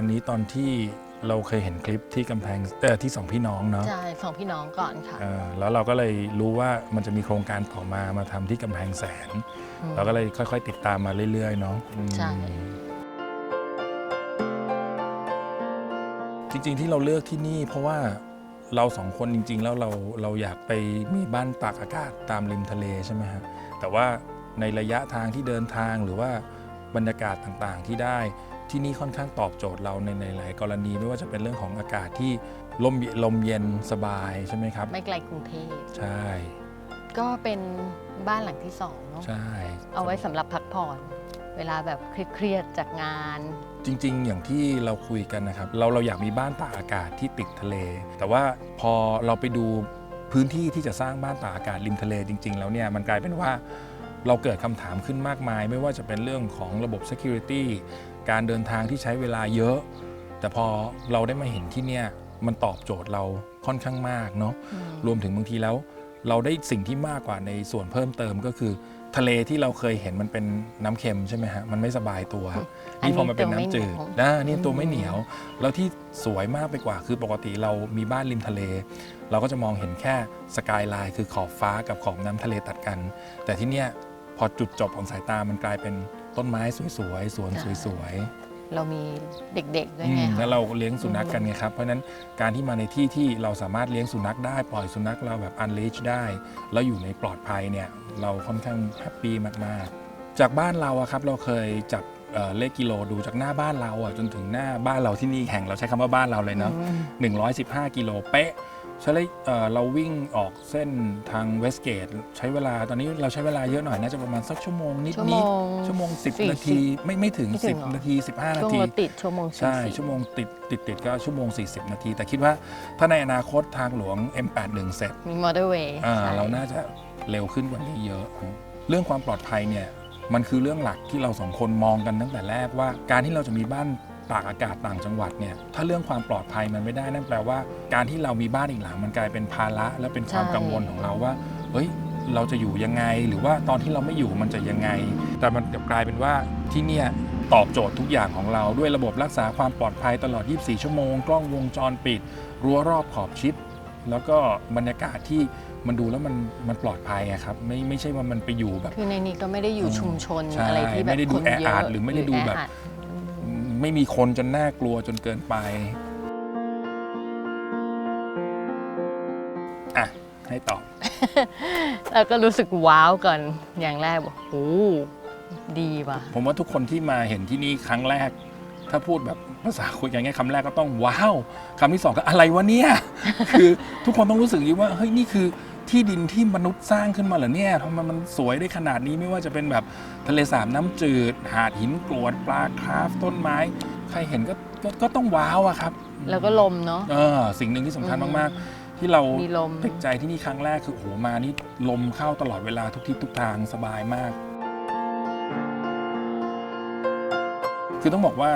รงการนี้ตอนที่เราเคยเห็นคลิปที่กำแพงเออที่สองพี่น้องเนาะใช่สองพี่น้องก่อนค่ะ เออแล้วเราก็เลยรู้ว่ามันจะมีโครงการต่อมามาทำที่กำแพงแสน อืม เราก็เลยค่อยๆ ติดตามมาเรื่อยๆเนาะอืมใช่ จริงๆที่เราเลือกที่นี่ เพราะว่าเราสองคนจริง ๆ แล้วเราเราอยากไปมีบ้านตากอากาศตามริมทะเลใช่ไหมฮะแต่ว่าในระยะทางที่เดินทางหรือว่าบรรยากาศต่างๆที่ได้ ที่นี่ค่อนข้างตอบโจทย์เราในในหลายกรณีไม่ว่าจะเป็นเรื่องของอากาศที่ลมลมเย็นสบายใช่ไหมครับ ไม่ไกลกรุงเทพใช่ ก็เป็นบ้านหลังที่สองเนาะใช่เอาไว้สำหรับพักผ่อนเวลาแบบเครียดๆจากงาน จริง ๆ อย่างที่เราคุยกันนะครับ เราเราอยากมีบ้านตากอากาศที่ติดทะเล แต่ว่าพอเราไปดูพื้นที่ที่จะสร้างบ้านตากอากาศริมทะเลจริง ๆ แล้วเนี่ยมันกลายเป็นว่าเราเกิดคำถามขึ้นมากมาย ไม่ว่าจะเป็นเรื่องของระบบ Security การเดินทางที่ใช้เวลาเยอะ แต่พอเราได้มาเห็นที่เนี่ยมันตอบโจทย์เราค่อนข้างมากเนาะอืมรวมถึงบางทีแล้ว เราได้สิ่งที่มากกว่าในส่วนเพิ่มเติมก็คือ ทะเลที่เราเคยเห็นมันเป็นน้ำเค็มใช่ไหมฮะมันไม่สบายตัวอันนี้นี่พอมันเป็นน้ำจืดตัวไม่เหนียวนะนี่ตัวไม่อืมเหนียว แล้วที่สวยมากไปกว่า คือปกติเรามีบ้านริมทะเล เราก็จะมองเห็นแค่สกายไลน์คือขอบฟ้ากับขอบน้ำทะเลตัดกัน แต่ที่เนี่ยพอจุดจบของสายตามันกลายเป็น ต้นไม้สวยๆสวนสวยๆ เรามีเด็กๆด้วยอืไงมคะ แล้วเราเลี้ยงสุนัขกันไงครับ เพราะฉะนั้นการที่มาในที่ที่เราสามารถเลี้ยงสุนัขได้ปล่อยสุนัขเราแบบอันเลชได้ แล้วอยู่ในปลอดภัยเนี่ยเราค่อนข้างแฮปปี้มากๆ จากบ้านเราอะครับเราเคยจับเอ่อเลขกิโลดูจากหน้าบ้านเราอะจนถึงหน้าบ้านเราที่นี่แข่งเราใช้คำว่าบ้านเราเลยเนาะอืม115 กิโลเป๊ะ ใช้เลยเอ่อเราวิ่งออกเส้นทางเวสเกตใช้เวลาตอนนี้เราใชั่วเวลาเยอะหน่อยน่าจะประมาณสักชั่วโมงนิดชั่วๆโมงชั่วโมงสี่10สิบนาทีไม่ไม่ถึง ไม่ถึงเหรอ 10 นาที 15 นาช่วงที รถติดชั่วโมงสี่ใช่ สิบ ชั่วโมงติดติดติดก็ชั่วโมง 40 นาที แต่คิดว่าถ้าในอนาคตทางหลวง M81 เสร็จมีมอเตอร์เวย์อ่าเราน่าจะเร็วขึ้นกว่านี้เยอะ เรื่องความปลอดภัยเนี่ยมันคือเรื่องหลักที่เราสองคนมองกันตั้งแต่แรกว่า การที่เราจะมีบ้าน ตากอากาศต่างจังหวัดเนี่ยถ้าเรื่องความปลอดภัยมันไม่ได้นั่นแปลว่า การที่เรามีบ้านอีกหลังมันกลายเป็นภาระและเป็นความกังวลของเราว่าเฮ้ยเราจะอยู่ยังไงหรือว่าตอนที่เราไม่อยู่มันจะยังไง แต่มันกลับกลายเป็นว่าที่เนี่ยตอบโจทย์ทุกอย่างของเราด้วยระบบรักษาความปลอดภัยตลอด 24 ชั่วโมง กล้องวงจรปิด รั้วรอบขอบชิด แล้วก็บรรยากาศที่มันดูแล้วมันมันปลอดภัยอะครับไม่ไม่ใช่ว่ามันไปอยู่แบบ คือในนี้ก็ไม่ได้อยู่ชุมชนใช่อะไรที่แบบไม่ได้ดูคนเยแออัอะดหรือไม่ได้ดูแบบแออัอืม ไม่มีคนจนน่ากลัวจนเกินไปอะให้ตอบแล้วก็รู้สึกว้าวก่อนอย่างแรกบอกโอ้ดีว่ะ ผมว่าทุกคนที่มาเห็นที่นี่ครั้งแรก ถ้าพูดแบบภาษาคุยกันง่ายๆคำแรกก็ต้องว้าวคำที่สองก็อะไรวะเนี่ย คือทุกคนต้องรู้สึกอย่างนี้ว่าเฮ้ยนี่คือ ที่ดินที่มนุษย์สร้างขึ้นมาเหรอเนี่ยทำไมมันสวยได้ขนาดนี้ไม่ว่าจะเป็นแบบทะเลสาบน้ำจืด หาดหินกรวดปลาคราฟต้นไม้ ใครเห็นก็ก็ก็ต้องว้าวอะครับ แล้วก็ลมเนาะเออสิ่งหนึ่งที่สำคัญอืมมากๆ ที่เรามีลมติดใจที่นี่ครั้งแรกคือโอ้โหมานี่ลมเข้าตลอดเวลาทุกทิศทุกทางสบายมาก คือต้องบอกว่า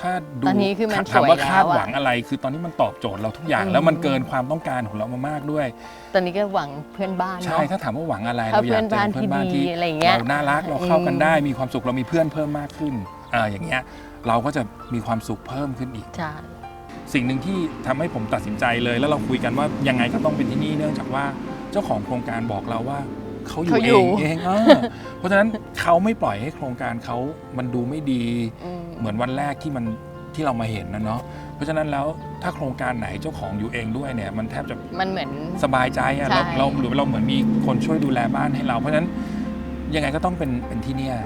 ถ้าดูตอนนี้คือมันถามว่าสวยแล้วคาดอะหวังอะไร คือตอนนี้มันตอบโจทย์เราทุกอย่างอืมแล้วมันเกินความต้องการของเรามามากด้วย ตอนนี้ก็หวังเพื่อนบ้านใช่ เนาะ ถ้าถามว่าหวังอะไรถ้าเราอยากเจอเพื่เพื่ออนนบ้าบ้านนที่ที่ดีอะไรอย่างเงี้ยเราน่ารักเราเข้ากันอืมได้มีความสุขเรามีเพื่อนเพิ่มมากขึ้นอ่าอย่างเงี้ยเราก็จะมีความสุขเพิ่มขึ้นอีก ใช่ สิ่งหนึ่งที่ทำให้ผมตัดสินใจเลย แล้วเราคุยกันว่ายังไงก็ต้องเป็นที่นี่เนื่องจากว่าเจ้าของโครงการบอกเราว่า เขาอยู่เขาเออยู่ งเองเออเพราะฉะนั้นเขาไม่ปล่อยให้โครงการเขามันดูไม่ดี อืม เหมือนวันแรกที่มันที่เรามาเห็นนะเนาะเพราะฉะนั้นแล้วถ้าโครงการไหนเจ้าของอยู่เองด้วยเนี่ย มันแทบจะ มันเหมือน สบายใจอะใช่ เราเราหรือเราเหมือนมีคนช่วยดูแลบ้านให้เรา เพราะฉะนั้นยังไงก็ต้องเป็นเป็นที่เนี่ย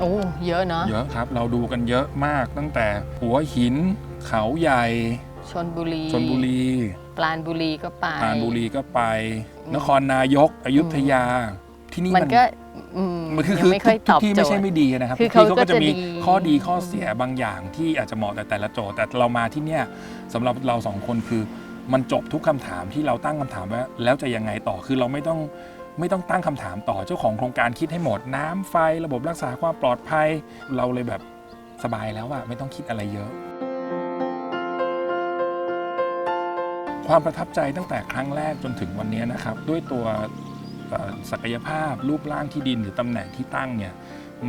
โอ้เยอะเนาะเยอะครับ เราดูกันเยอะมากตั้งแต่หัวหิน เขาใหญ่ ชนบุรี ชนบุรี ปราณบุรีก็ไป ปรานบุรีก็ไปอืมนครนายกอยุธยาที่นี่มัมันนก็อืมมันคือยัคืงอไม่ค่อยทุตกอบที่โจไม่ทใช่ย์ ไม่ดีนะครับคือทุกที่เขาเขาก็จะมีก็จะดี ข้อดีข้อเสียบางอย่างที่อาจจะเหมาะแต่แต่ละโจทย์แต่เรามาที่เนี่ยสำหรับเราสองคนคือ มันจบทุกคำถามที่เราตั้งคำถามว่าแล้วจะยังไงต่อคือเราไม่ต้องไม่ต้องตั้งคำถามต่อเจ้าของโครงการคิดให้หมดน้ำไฟ ระบบรักษาความปลอดภัย เราเลยแบบสบายแล้วอะไม่ต้องคิดอะไรเยอะ ความประทับใจตั้งแต่ครั้งแรกจนถึงวันนี้นะครับ ด้วยตัวเอ่อศักยภาพรูปร่างที่ดินหรือตำแหน่งที่ตั้งเนี่ย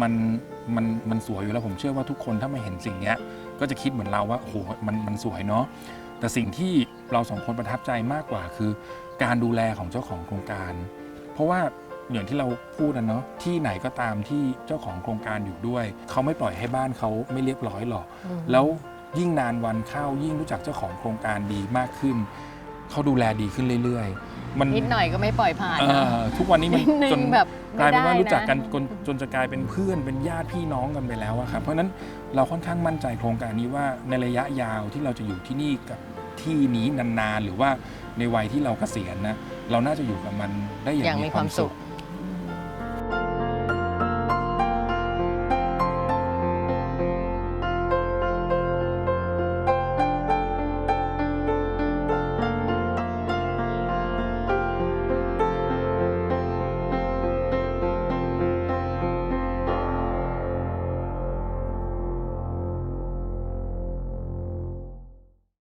มันมันมันสวยอยู่แล้วผมเชื่อว่าทุกคนถ้ามาเห็นสิ่งเนี้ยก็จะคิดเหมือนเราว่าโอ้โหมันมันสวยเนาะแต่สิ่งที่เราสองคนประทับใจมากกว่าคือ การดูแลของเจ้าของโครงการ เพราะว่าอย่างที่เราพูดนะเนาะที่ไหนก็ตามที่เจ้าของโครงการอยู่ด้วย เขาไม่ปล่อยให้บ้านเขาไม่เรียบร้อยหรอกอืมแล้ว ยิ่งนานวันเข้ายิ่งรู้จักเจ้าของโครงการดีมากขึ้น เขาดูแลดีขึ้นเรื่อยๆ มันนิดหน่อยก็ไม่ปล่อยผ่านเอนะอทุกวันนี้มันนิดนึงจนแบบกลายเป็นว่าไม่ได้รู้จักกันนะจนจนจะกลายเป็นเพื่อนเป็นญาติพี่น้องกันไปแล้วอะครับเพราะฉะนั้นเราค่อนข้างมั่นใจโครงการนี้ว่าในระยะยาวที่เราจะอยู่ที่นี่กับที่นี้นานๆหรือว่าในวัยที่เราเกษียณนะเราน่าจะอยู่กับมันได้อย่างอย่างมีความสุข